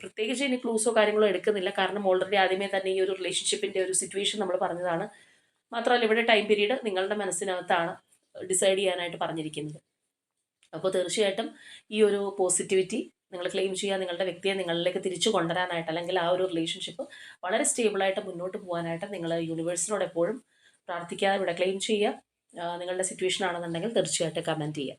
പ്രത്യേകിച്ച് ഇനി ക്ലൂസോ കാര്യങ്ങളോ എടുക്കുന്നില്ല. കാരണം ഓൾറെഡി ആദ്യമേ തന്നെ ഈ ഒരു റിലേഷൻഷിപ്പിന്റെ ഒരു സിറ്റുവേഷൻ നമ്മൾ പറഞ്ഞതാണ്. മാത്രമല്ല ഇവിടെ ടൈം പീരീഡ് നിങ്ങളുടെ മനസ്സിനകത്താണ് ഡിസൈഡ് ചെയ്യാനായിട്ട് പറഞ്ഞിരിക്കുന്നത്. അപ്പോൾ തീർച്ചയായിട്ടും ഈ ഒരു പോസിറ്റിവിറ്റി നിങ്ങൾ ക്ലെയിം ചെയ്യുക നിങ്ങളുടെ വ്യക്തിയെ നിങ്ങളിലേക്ക് തിരിച്ചു കൊണ്ടുവരാനായിട്ട് അല്ലെങ്കിൽ ആ ഒരു റിലേഷൻഷിപ്പ് വളരെ സ്റ്റേബിളായിട്ട് മുന്നോട്ട് പോകാനായിട്ട് നിങ്ങൾ യൂണിവേഴ്സിനോട് എപ്പോഴും പ്രാർത്ഥിക്കാതെ ഇവിടെ ക്ലെയിം ചെയ്യുക. നിങ്ങളുടെ സിറ്റുവേഷൻ ആണെന്നുണ്ടെങ്കിൽ തീർച്ചയായിട്ടും കമന്റ് ചെയ്യുക.